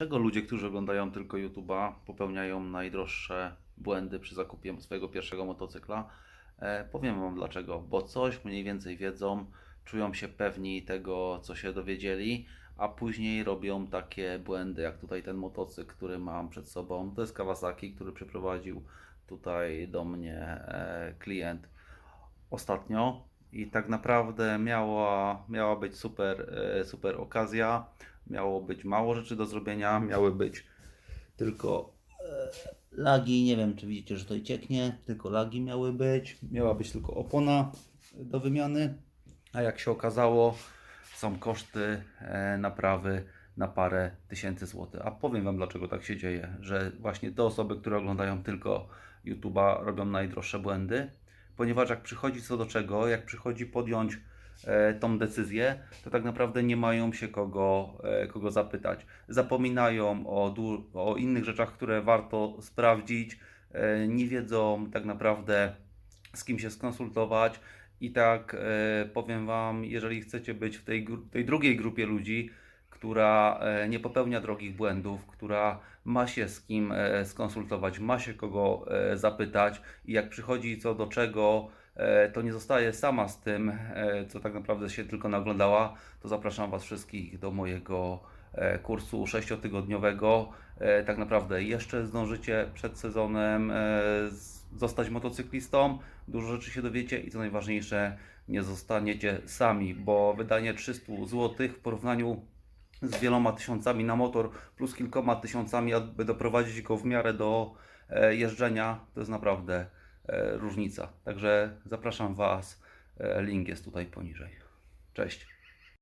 Dlaczego ludzie, którzy oglądają tylko YouTube'a, popełniają najdroższe błędy przy zakupie swojego pierwszego motocykla? E, powiem Wam dlaczego. Bo coś mniej więcej wiedzą, czują się pewni tego, co się dowiedzieli, a później robią takie błędy, jak tutaj ten motocykl, który mam przed sobą. To jest Kawasaki, który przyprowadził tutaj do mnie e, klient ostatnio i tak naprawdę miała, miała być super, e, super okazja, miało być mało rzeczy do zrobienia, miały być tylko e, lagi, nie wiem czy widzicie, że to cieknie, tylko lagi miały być, miała być tylko opona do wymiany, a jak się okazało są koszty e, naprawy na parę tysięcy złotych. A powiem Wam dlaczego tak się dzieje, że właśnie te osoby, które oglądają tylko YouTube'a robią najdroższe błędy, ponieważ jak przychodzi co do czego, jak przychodzi podjąć e, tą decyzję, to tak naprawdę nie mają się kogo, e, kogo zapytać. Zapominają o, o innych rzeczach, które warto sprawdzić, e, nie wiedzą tak naprawdę z kim się skonsultować. I tak powiem Wam, jeżeli chcecie być w tej, tej drugiej grupie ludzi, która e, nie popełnia drogich błędów, która ma się z kim e, skonsultować, ma się kogo e, zapytać i jak przychodzi co do czego, to nie zostaje sama z tym, co tak naprawdę się tylko naoglądała, to zapraszam Was wszystkich do mojego kursu sześciotygodniowego. Tak naprawdę jeszcze zdążycie przed sezonem zostać motocyklistą, dużo rzeczy się dowiecie i co najważniejsze, nie zostaniecie sami, bo wydanie 300 zł w porównaniu z wieloma tysiącami na motor plus kilkoma tysiącami, aby doprowadzić go w miarę do e, jeżdżenia, to jest naprawdę e, różnica. Także zapraszam Was, e, link jest tutaj poniżej. Cześć.